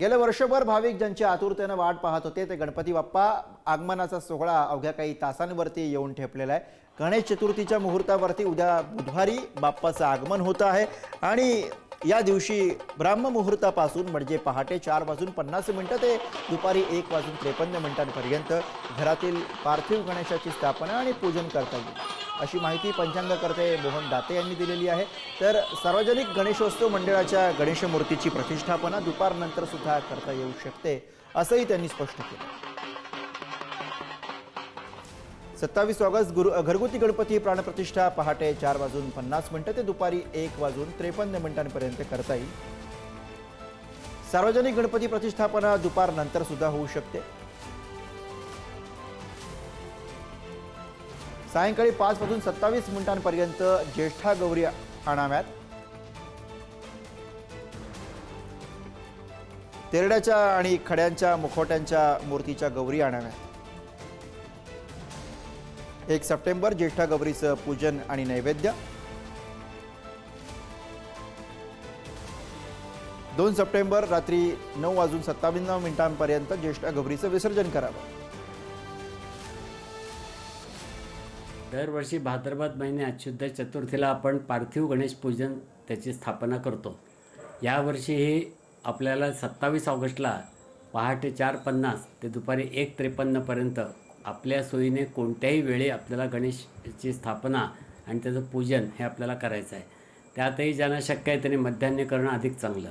गेल्या वर्षभर भाविक ज्यांची आतुरतेनं वाट पाहत होते ते गणपती बाप्पा आगमनाचा सोहळा अवघ्या काही तासांवरती येऊन ठेपलेला आहे. गणेश चतुर्थीच्या मुहूर्तावरती उद्या बुधवारी बाप्पाचं आगमन होतं आहे आणि या दिवशी ब्राह्म मुहूर्तापासून म्हणजे पहाटे चार वाजून पन्नास मिनटं ते दुपारी एक वाजून त्रेपन्न मिनिटांपर्यंत घरातील पार्थिव गणेशाची स्थापना आणि पूजन करता येईल. अशी माहिती पंचांगकर्ते मोहन दाते यांनी दिलेली आहे. तर सार्वजनिक गणेशोत्सव मंडळाच्या गणेश मूर्तीची प्रतिष्ठापना दुपारनंतर सुद्धा करता येऊ शकते असंही त्यांनी स्पष्ट केलं. सत्तावीस ऑगस्ट गुरु घरगुती गणपती प्राणप्रतिष्ठा पहाटे चार वाजून पन्नास मिनिटं ते दुपारी एक वाजून त्रेपन्न मिनिटांपर्यंत करता येईल. सार्वजनिक गणपती प्रतिष्ठापना दुपारनंतर सुद्धा होऊ शकते. सायंकाळी पाच वाजून सत्तावीस मिनिटांपर्यंत ज्येष्ठा गौरी आणाव्यात. तेरड्याच्या आणि खड्यांच्या मुखवट्यांच्या मूर्तीच्या गौरी आणाव्यात. एक सप्टेंबर ज्येष्ठा गौरीचं पूजन आणि नैवेद्य. दोन सप्टेंबर रात्री नऊ वाजून सत्तावन्न मिनिटांपर्यंत ज्येष्ठा गौरीचं विसर्जन करावं. दरवर्षी भाद्रपद महिन्यात शुद्ध चतुर्थीला आपण पार्थिव गणेश पूजन त्याची स्थापना करतो. यावर्षी हे आपल्याला सत्तावीस ऑगस्टला पहाटे चार पन्नास ते दुपारी एक त्रेपन्नपर्यंत आपल्या सोयीने कोणत्याही वेळी आपल्याला गणेशची स्थापना आणि त्याचं पूजन हे आपल्याला करायचं आहे. त्यातही ज्यांना शक्य आहे त्यांनी मध्यान्ह करणं अधिक चांगलं.